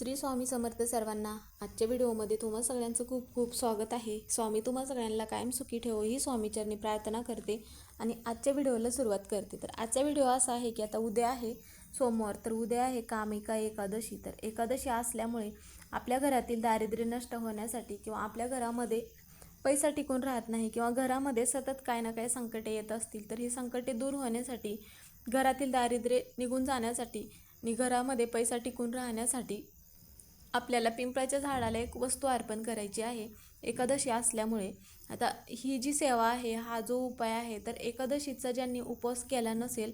श्री स्वामी समर्थ सर्वांना आजच्या व्हिडिओमध्ये तुम्हा सगळ्यांचं खूप खूप स्वागत आहे. स्वामी तुम्हा सगळ्यांना कायम सुखी ठेवो ही स्वामीचरणी प्रार्थना करते आणि आजच्या व्हिडिओला सुरुवात करते. तर आजचा व्हिडिओ असा आहे की आता उद्या आहे सोमवार तर उद्या आहे कामिका एकादशी. तर एकादशी असल्यामुळे आपल्या घरातील दारिद्र्य नष्ट होण्यासाठी किंवा आपल्या घरामध्ये पैसा टिकून राहत नाही किंवा घरामध्ये सतत काय ना काय संकटे येत असतील तर ही संकटे दूर होण्यासाठी घरातील दारिद्र्य निघून जाण्यासाठी आणि घरामध्ये पैसा टिकून राहण्यासाठी आपल्याला पिंपळाच्या झाडाला एक वस्तू अर्पण करायची आहे. एकादशी असल्यामुळे. आता ही जी सेवा आहे हा जो उपाय आहे तर एकादशीचा ज्यांनी उपवास केला नसेल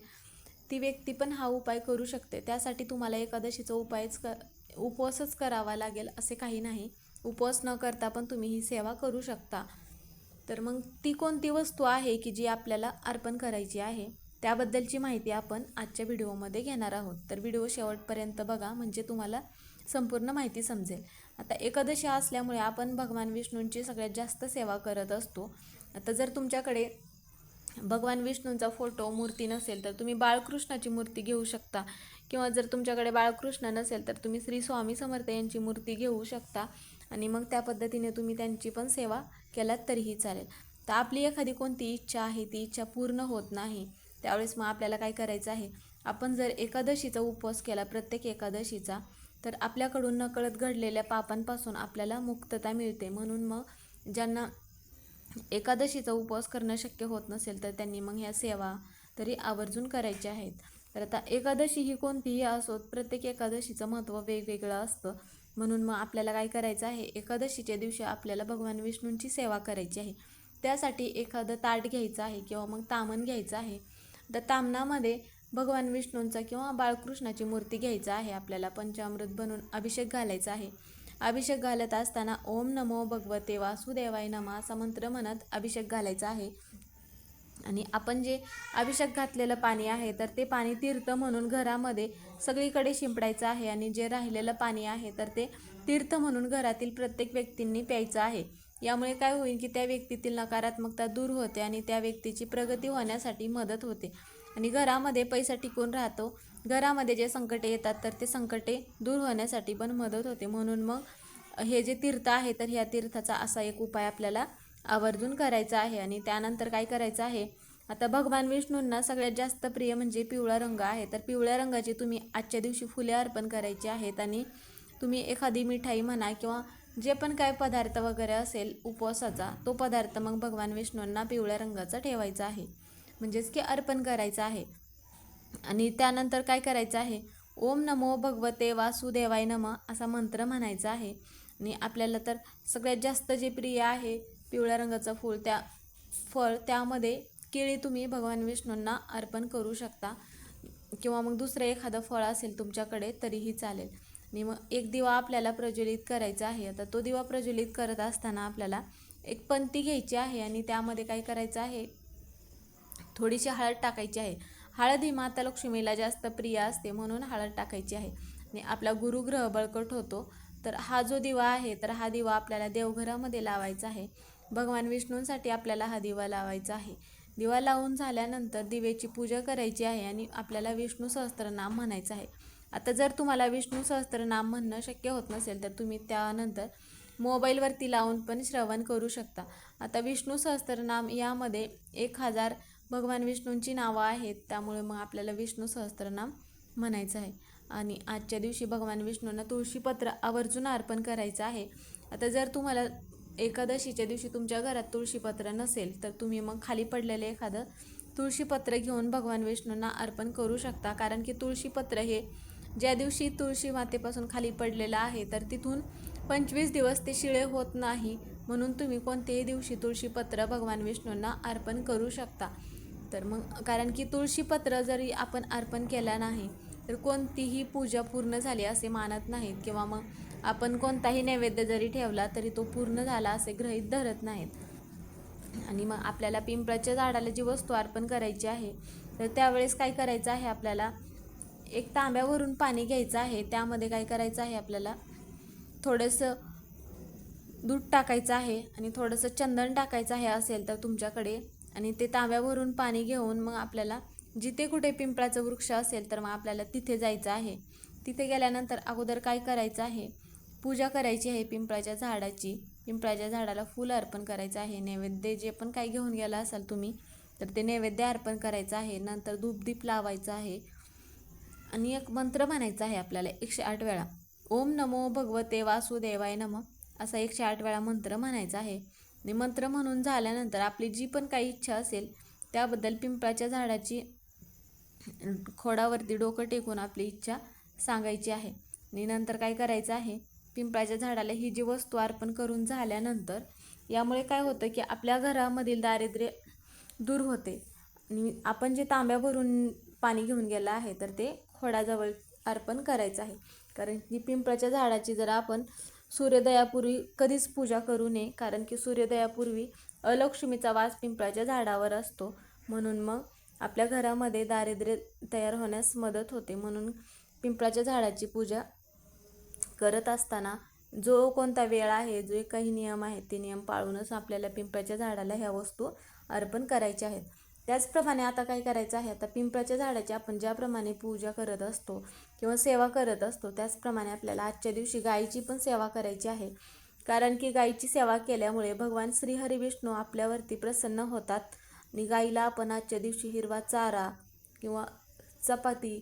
ती व्यक्ती पण हा उपाय करू शकते. त्यासाठी तुम्हाला एकादशीचा उपायच क उपवासच करावा लागेल असे काही नाही. उपवास न करता पण तुम्ही ही सेवा करू शकता. तर मग ती कोणती वस्तू आहे की जी आपल्याला अर्पण करायची आहे? त्याबद्दलची माहिती आपण आजच्या व्हिडिओमध्ये घेणार आहोत. तर व्हिडिओ शेवटपर्यंत बघा. म्हणजे तुम्हाला संपूर्ण माहिती समजेल. आता एकादशी असल्यामुळे आपण भगवान विष्णूंची सगळ्यात जास्त सेवा करत असतो. आता जर तुमच्याकडे भगवान विष्णूंचा फोटो मूर्ती नसेल तर तुम्ही बाळकृष्णाची मूर्ती घेऊ शकता. किंवा जर तुमच्याकडे बाळकृष्ण नसेल तर तुम्ही श्री स्वामी समर्थ यांची मूर्ती घेऊ शकता. आणि मग त्या पद्धतीने तुम्ही त्यांची पण सेवा केलात तरीही चालेल. तर आपली एखादी कोणती इच्छा आहे ती इच्छा पूर्ण होत नाही. त्यावेळेस मग आपल्याला काय करायचं आहे? आपण जर एकादशीचा उपवास केला प्रत्येक एकादशीचा तर आपल्याकडून नकळत घडलेल्या पापांपासून आपल्याला मुक्तता मिळते. म्हणून मग ज्यांना एकादशीचा उपवास करणं शक्य होत नसेल तर त्यांनी मग ह्या सेवा तरी आवर्जून करायच्या आहेत. तर आता एकादशी ही कोणतीही असोत प्रत्येक एकादशीचं महत्त्व वेगवेगळं असतं. म्हणून मग आपल्याला काय करायचं आहे? एकादशीच्या दिवशी आपल्याला भगवान विष्णूंची सेवा करायची आहे. त्यासाठी एखादं ताट घ्यायचं आहे किंवा मग तामण घ्यायचं आहे. तर तामणामध्ये भगवान विष्णूंचा किंवा बाळकृष्णाची मूर्ती घ्यायचा आहे आपल्याला पंचामृत बनवून अभिषेक घालायचा आहे. अभिषेक घालत असताना ओम नमो भगवते वासुदेवाय नमा असा मंत्र म्हणत अभिषेक घालायचा आहे. आणि आपण जे अभिषेक घातलेलं पाणी आहे तर ते पाणी तीर्थ म्हणून घरामध्ये सगळीकडे शिंपडायचं आहे आणि जे राहिलेलं पाणी आहे तर ते तीर्थ म्हणून घरातील प्रत्येक व्यक्तींनी प्यायचं आहे. यामुळे काय होईल की त्या व्यक्तीतील नकारात्मकता दूर होते आणि त्या व्यक्तीची प्रगती होण्यासाठी मदत होते. आणि घरामध्ये पैसा टिकून राहतो. घरामध्ये जे संकटे येतात तर ते संकटे दूर होण्यासाठी पण मदत होते. म्हणून मग हे जे तीर्थ आहे तर ह्या तीर्थाचा असा एक उपाय आपल्याला आवर्जून करायचा आहे. आणि त्यानंतर काय करायचं आहे? आता भगवान विष्णूंना सगळ्यात जास्त प्रिय म्हणजे पिवळा रंग आहे. तर पिवळ्या रंगाची तुम्ही आजच्या दिवशी फुले अर्पण करायची आहेत आणि तुम्ही एखादी मिठाई म्हणा किंवा जे पण काय पदार्थ वगैरे असेल उपवासाचा तो पदार्थ मग भगवान विष्णूंना पिवळ्या रंगाचा ठेवायचा आहे. म्हणजेच की अर्पण करायचं आहे. आणि त्यानंतर काय करायचं आहे? ओम नमो भगवते वासुदेवाय नम असा मंत्र म्हणायचा आहे. आणि आपल्याला तर सगळ्यात जास्त जे प्रिय आहे पिवळ्या रंगाचं फूल त्या फळ त्यामध्ये केळी तुम्ही भगवान विष्णूंना अर्पण करू शकता. किंवा मग दुसरं एखादं फळ असेल तुमच्याकडे तरीही चालेल. आणि मग एक दिवा आपल्याला प्रज्वलित करायचा आहे. आता तो दिवा प्रज्वलित करत असताना आपल्याला एक पंती घ्यायची आहे. आणि त्यामध्ये काय करायचं आहे? थोडीशी हळद टाकायची आहे. हळद ही माता लक्ष्मीला जास्त प्रिय असते म्हणून हळद टाकायची आहे. आणि आपला गुरुग्रह बळकट होतो. तर हा जो दिवा आहे तर हा दिवा आपल्याला देवघरामध्ये लावायचा आहे. भगवान विष्णूंसाठी आपल्याला हा दिवा लावायचा आहे. दिवा लावून झाल्यानंतर दिवेची पूजा करायची आहे आणि आपल्याला विष्णू सहस्त्रनाम म्हणायचं आहे. आता जर तुम्हाला विष्णू सहस्त्रनाम म्हणणं शक्य होत नसेल तर तुम्ही त्यानंतर मोबाईलवरती लावून पण श्रवण करू शकता. आता विष्णू सहस्त्रनाम यामध्ये एक हजार भगवान विष्णूंची नावं आहेत त्यामुळे मग आपल्याला विष्णू सहस्त्रनाम म्हणायचं आहे. आणि आजच्या दिवशी भगवान विष्णूंना तुळशीपत्र आवर्जून अर्पण करायचं आहे. आता जर तुम्हाला एकादशीच्या दिवशी तुमच्या घरात तुळशीपत्र नसेल तर तुम्ही मग खाली पडलेलं एखादं तुळशीपत्र घेऊन भगवान विष्णूंना अर्पण करू शकता. कारण की तुळशीपत्र हे ज्या दिवशी तुळशी मातेपासून खाली पडलेलं आहे तर तिथून पंचवीस दिवस ते शिळे होत नाही. म्हणून तुम्ही कोणत्याही दिवशी तुळशीपत्र भगवान विष्णूंना अर्पण करू शकता. तर मग कारण की तुळशीपत्र जरी आपण अर्पण केला नाही तर कोणतीही पूजा पूर्ण झाली असे मानत नाहीत. किंवा मग आपण कोणताही नैवेद्य जरी ठेवला तरी तो पूर्ण झाला असे ग्रहीत धरत नाहीत. आणि मग आपल्याला पिंपळाच्या झाडाला जी वस्तू अर्पण करायची आहे तर त्यावेळेस काय करायचं आहे आपल्याला? एक तांब्यावरून पाणी घ्यायचं आहे. त्यामध्ये काय करायचं आहे आपल्याला? थोडंसं दूध टाकायचं आहे. आणि थोडंसं चंदन टाकायचं आहे असेल तर तुमच्याकडे आणि ते तांब्यावरून पाणी घेऊन मग आपल्याला जिथे कुठे पिंपळाचं वृक्ष असेल तर मग आपल्याला तिथे जायचं आहे. तिथे गेल्यानंतर अगोदर काय करायचं आहे? पूजा करायची आहे पिंपळाच्या झाडाची. पिंपळाच्या झाडाला फूल अर्पण करायचं आहे. नैवेद्य जे पण काही घेऊन गेला असाल तुम्ही तर ते नैवेद्य अर्पण करायचं आहे. नंतर धूपदीप लावायचं आहे. आणि एक मंत्र म्हणायचा आहे आपल्याला एकशे आठ वेळा. ओम नमो भगवते वासुदेवाय नम असा एकशे आठ वेळा मंत्र म्हणायचा आहे. आणि मंत्र म्हणून झाल्यानंतर आपली जी पण काही इच्छा असेल त्याबद्दल पिंपळाच्या झाडाची खोडावरती डोकं टेकून आपली इच्छा सांगायची आहे. आणि नंतर काय करायचं आहे? पिंपळाच्या झाडाला ही जी वस्तू अर्पण करून झाल्यानंतर यामुळे काय होतं की आपल्या घरामधील दारिद्र्य दूर होते. आणि आपण जे तांब्या भरून पाणी घेऊन गेलं आहे तर ते खोडाजवळ अर्पण करायचं आहे. कारण की पिंपळाच्या झाडाची जर आपण सूर्योदयापूर्वी कधीच पूजा करू नये कारण की सूर्योदयापूर्वी अलक्ष्मीचा वास पिंपळाच्या झाडावर असतो. म्हणून मग आपल्या घरामध्ये दारिद्र्य तयार होण्यास मदत होते. म्हणून पिंपळाच्या झाडाची पूजा करत असताना जो कोणता वेळ आहे जो काही नियम आहेत ते नियम पाळूनच आपल्याला पिंपळाच्या झाडाला ह्या वस्तू अर्पण करायच्या आहेत. त्याचप्रमाणे आता काय करायचं आहे आता पिंपळाच्या झाडाची आपण ज्याप्रमाणे पूजा करत असतो किंवा सेवा करत असतो त्याचप्रमाणे आपल्याला आजच्या दिवशी गायीची पण सेवा करायची आहे. कारण की गायीची सेवा केल्यामुळे भगवान श्री हरिविष्णू आपल्यावरती प्रसन्न होतात आणि गाईला आपण आजच्या दिवशी हिरवा चारा किंवा चपाती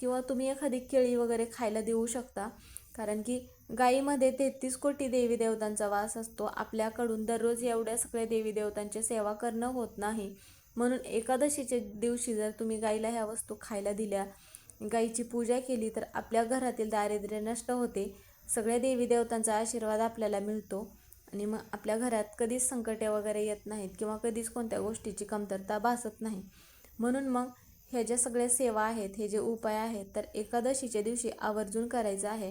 किंवा तुम्ही एखादी केळी वगैरे खायला देऊ शकता. कारण की गाईमध्ये तेहतीस कोटी देवी देवतांचा वास असतो. आपल्याकडून दररोज एवढ्या सगळ्या देवी देवतांची सेवा करणं होत नाही. म्हणून एकादशीच्या दिवशी जर तुम्ही गाईला ह्या वस्तू खायला दिल्या गाईची पूजा केली तर आपल्या घरातील दारिद्र्य नष्ट होते. सगळ्या देवी देवतांचा आशीर्वाद आपल्याला मिळतो. आणि मग आपल्या घरात कधीच संकटे वगैरे येत नाहीत किंवा कधीच कोणत्या गोष्टीची कमतरता भासत नाही. म्हणून मग ह्या ज्या सगळ्या सेवा आहेत हे जे उपाय आहेत तर एकादशीच्या दिवशी आवर्जून करायचं आहे.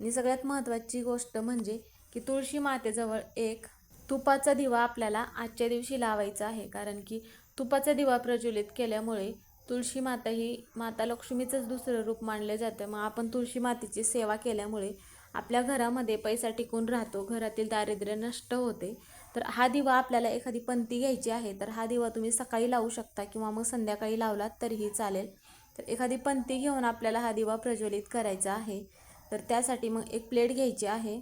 आणि सगळ्यात महत्त्वाची गोष्ट म्हणजे की तुळशी मातेजवळ एक तुपाचा दिवा आपल्याला आजच्या दिवशी लावायचा आहे. कारण की तुपाचा दिवा प्रज्वलित केल्यामुळे तुळशी माता ही माता लक्ष्मीचंच दुसरं रूप मानलं जातं. मग आपण तुळशी मातेची सेवा केल्यामुळे आपल्या घरामध्ये पैसा टिकून राहतो घरातील दारिद्र्य नष्ट होते. तर हा दिवा आपल्याला एखादी पंथी घ्यायची आहे तर हा दिवा तुम्ही सकाळी लावू शकता किंवा मग संध्याकाळी लावलात तरीही चालेल. तर एखादी पंथी घेऊन आपल्याला हा दिवा प्रज्वलित करायचा आहे. तर त्यासाठी मग एक प्लेट घ्यायची आहे.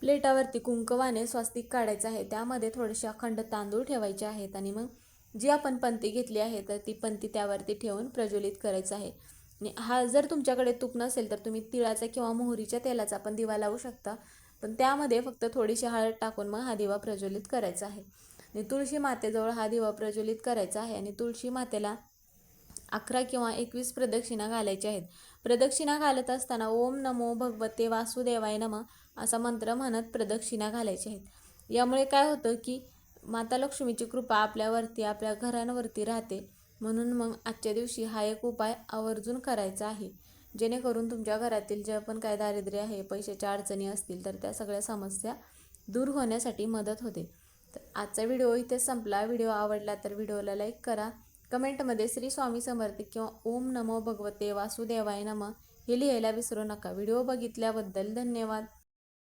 प्लेटावरती कुंकवाने स्वस्तिक काढायचं आहे. त्यामध्ये थोडेसे अखंड तांदूळ ठेवायचे आहेत आणि मग जी आपण पंथी घेतली आहे तर ती पंथी त्यावरती ठेवून प्रज्वलित करायचं आहे. आणि हा जर तुमच्याकडे तूप नसेल तर तुम्ही तिळाचा किंवा मोहरीच्या तेलाचा पण दिवा लावू शकता. पण त्यामध्ये फक्त थोडीशी हळद टाकून मग हा दिवा प्रज्वलित करायचा आहे. आणि तुळशी मातेजवळ हा दिवा प्रज्वलित करायचा आहे आणि तुळशी मातेला अकरा किंवा एकवीस प्रदक्षिणा घालायच्या आहेत. प्रदक्षिणा घालत असताना ओम नमो भगवते वासुदेवाय नम असा मंत्र म्हणत प्रदक्षिणा घालायच्या आहेत. यामुळे काय होतं की माता लक्ष्मीची कृपा आपल्यावरती आपल्या घरांवरती राहते. म्हणून मग आजच्या दिवशी हा एक उपाय आवर्जून करायचा आहे. जेणेकरून तुमच्या घरातील जे पण काय दारिद्र्य आहे पैशाच्या अडचणी असतील तर त्या सगळ्या समस्या दूर होण्यासाठी मदत होते. तर आजचा व्हिडिओ इथे संपला. व्हिडिओ आवडला तर व्हिडिओला लाईक करा. कमेंटमध्ये श्री स्वामी समर्थ किंवा ओम नमो भगवते वासुदेवाय नम हे लिहायला विसरू नका. व्हिडिओ बघितल्याबद्दल धन्यवाद.